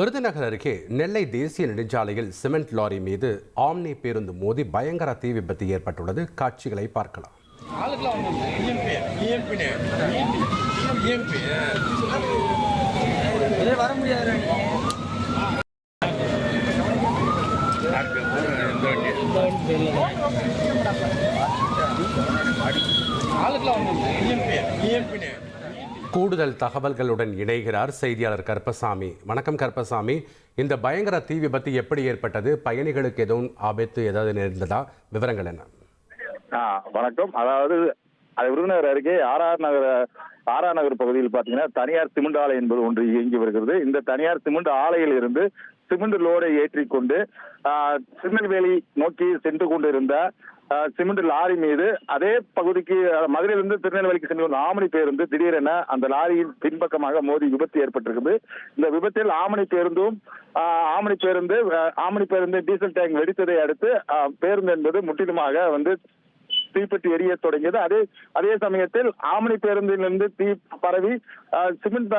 விருதுநகர் அருகே நெல்லை தேசிய நெடுஞ்சாலையில் சிமெண்ட் லாரி மீது ஆம்னி பேருந்து மோதி பயங்கர தீ விபத்து ஏற்பட்டுள்ளது. காட்சிகளை பார்க்கலாம். இஎம்பி கூடுதல் தகவல்களுடன் இணைகிறார் செய்தியாளர் கருப்பசாமி. வணக்கம் கருப்பசாமி. இந்த பயங்கர தீ விபத்து எப்படி ஏற்பட்டது? பயணிகளுக்கு எதுவும் ஆபத்து ஏதாவது நேர்ந்ததா? விவரங்கள் என்ன? வணக்கம். அதாவது அது விருதுநகர் அருகே ஆர்ஆர் நகர ஆர்ஆர் நகர் பகுதியில் பார்த்தீங்கன்னா தனியார் சிமெண்ட் ஆலை என்பது ஒன்று இயங்கி வருகிறது. இந்த தனியார் சிமெண்ட் ஆலையில் இருந்து சிமெண்ட் லோடை ஏற்றிக்கொண்டு திருநெல்வேலி நோக்கி சென்று கொண்டிருந்த சிமெண்ட் லாரி மீது அதே பகுதிக்கு மதுரையிலிருந்து திருநெல்வேலிக்கு சென்று வந்த ஆமணி பேருந்து திடீரென அந்த லாரியின் பின்பக்கமாக மோதி விபத்து ஏற்பட்டிருக்குது இந்த விபத்தில் ஆமணி பேருந்தும் ஆமணி பேருந்து ஆமணி பேருந்து டீசல் டேங்க் வெடித்ததை அடுத்து பேருந்து என்பது முற்றிலுமாக வந்து தீப்பெட்டி எரிய தொடங்கியது. அதே அதே சமயத்தில் ஆமணி பேருந்திலிருந்து தீ பரவி சிமெண்ட்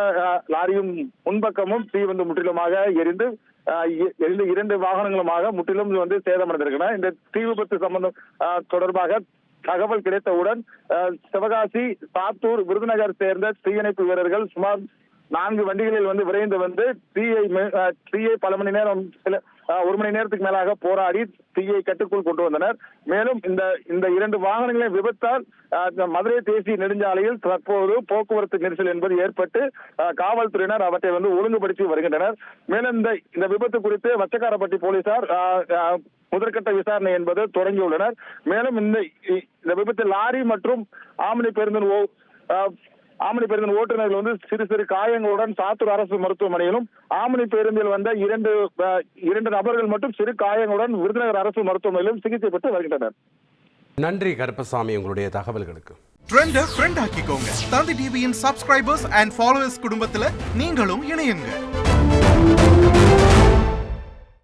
லாரியும் முன்பக்கமும் தீ வந்து முற்றிலுமாக எரிந்து அஹ், எரிந்து இரண்டு வாகனங்களுமாக முற்றிலும் வந்து சேதமடைந்திருக்கின்றன. இந்த தீ விபத்து சம்பந்தம் தொடர்பாக தகவல் கிடைத்தவுடன் சிவகாசி சாத்தூர் விருதுநகர் சேர்ந்த தீயணைப்பு வீரர்கள் சுமார் நான்கு வண்டிகளில் வந்து விரைந்து வந்து தீயை மே- தீயை பல மணி நேரம் சில ஒரு மணி நேரத்துக்கு மேலாக போராடி தீயை கட்டுக்குள் கொண்டு வந்தனர். மேலும் இந்த இந்த இரண்டு வாகனங்களின் விபத்தால் மதுரை தேசிய நெடுஞ்சாலையில் தற்போது போக்குவரத்து நெரிசல் என்பது ஏற்பட்டு காவல்துறையினர் அவற்றை வந்து ஒழுங்குபடுத்தி வருகின்றனர். மேலும் இந்த இந்த விபத்து குறித்து வச்சக்காரப்பட்டி போலீசார் முதற்கட்ட விசாரணை என்பது தொடங்கியுள்ளனர். மேலும் இந்த இந்த விபத்தில் லாரி மற்றும் ஆம்னி பேருந்தின் ஆம்னி பேருந்தின் ஓட்டுநர்கள் வந்து சிறு சிறு காயங்களுடன் சாத்தூர் அரசு மருத்துவமனையிலும் ஆம்னி பேருந்தில் வந்த இரண்டு இரண்டு நபர்கள் மட்டும் சிறு காயங்களுடன் விருதுநகர் அரசு மருத்துவமனையிலும் சிகிச்சை பெற்று வருகின்றனர். நன்றி கருப்பசாமி உங்களுடைய தகவல்களுக்கு. ட்ரெண்ட ஃப்ரெண்ட் ஆக்கிக்கோங்க. தந்தி டிவியின் சப்ஸ்கிரைபர்ஸ் அண்ட் ஃபாலோவர்ஸ் குடும்பத்துல நீங்களும் இணையுங்க.